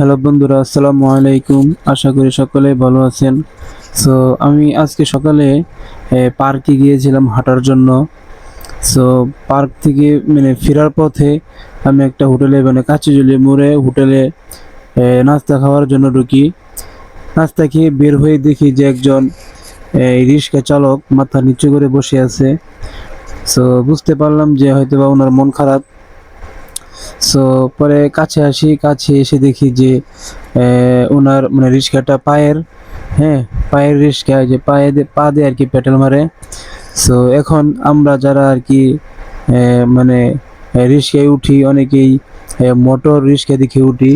Hello বন্ধুরা, আসসালামু আলাইকুম। আশা করি সকলেই ভালো আছেন। সো আমি আজকে সকালে পার্কে গিয়েছিলাম হাঁটার জন্য। সো পার্ক থেকে মানে ফেরার পথে আমি একটা হোটেলে মানে কাচিজলি মোড়ে হোটেলে নাস্তা খাওয়ার জন্য ঢুকি। নাস্তা খেয়ে বের হয়ে দেখি যে একজন রিক্সা চালক মাথা নিচু করে বসে আছে। সো বুঝতে পারলাম যে হয়তো বা ওনার মন খারাপ। সো পরে কাছে আসি, কাছে এসে দেখি যে ওনার মানে রিক্সাটা পায়ের হ্যাঁ পায়ের রিক্সা যে পায়ে পা দিয়ে আর কি পেটেল মারে। সো এখন আমরা যারা আর কি মানে রিক্সায় উঠি, অনেকেই মোটর রিক্সা দেখে উঠি।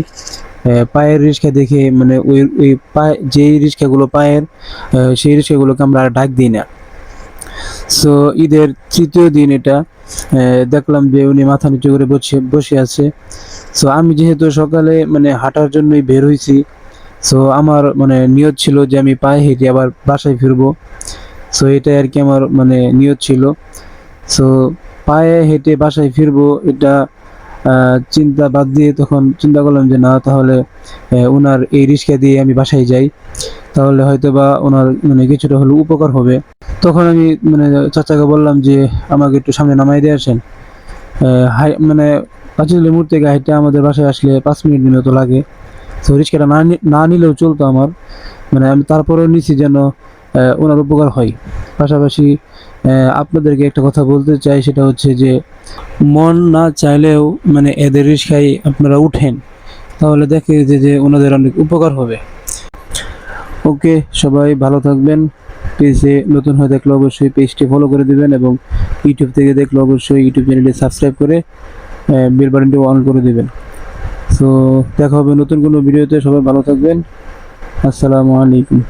পায়ের রিক্সা দেখে মানে ওই ওই পায়ে, যেই রিক্সাগুলো পায়ের সেই রিক্সাগুলোকে আমরা আর ডাক দিই না। সো ঈদের তৃতীয় দিন এটা দেখলাম যে উনি মাথা নিচু করে বসে বসে আছে। সো আমি যেহেতু সকালে মানে হাঁটার জন্যই বের হয়েছি সো আমার মানে নিয়ত ছিল যে আমি পায়ে হেঁটে আবার বাসায় ফিরবো। সো এটাই আর কি আমার মানে নিয়ত ছিল। সো পায়ে হেঁটে বাসায় ফিরবো, এটা চিন্তা বাদ দিয়ে তখন চিন্তা করলাম যে না, তাহলে ওনার এই রিক্সা দিয়ে আমি বাসায় যাই। তাহলে হয়তো বা ওনার মানে কিছুটা হলেও উপকার হবে। তখন আমি মানে চাচাকে বললাম যে, আমাকে একটু সামনে নামাই দিয়ে আসেন। হাই মানে পাঁচিলের মোড় থেকে হাইটে আমাদের বাসায় আসলে পাঁচ মিনিট মতো লাগে। তো রিক্সাটা না নি- নিলেও চলতো আমার। মানে আমি তারপরেও নিছি যেন ওনার উপকার হয়। পাশাপাশি আপনাদেরকে একটা কথা বলতে চাই, সেটা হচ্ছে যে, মন না চাইলেও মানে এদের রিক্সায় আপনারা উঠেন। তাহলে দেখে যে ওনাদের অনেক উপকার হবে। ওকে, সবাই ভালো থাকবেন। পেজে নতুন হয়ে দেখলে অবশ্যই পেজটি ফলো করে দেবেন এবং ইউটিউব থেকে দেখলে অবশ্যই ইউটিউব চ্যানেলটি সাবস্ক্রাইব করে বেল বাটনটি অন করে দেবেন। সো দেখা হবে নতুন কোনো ভিডিওতে সবাই ভালো থাকবেন। আসসালামু আলাইকুম।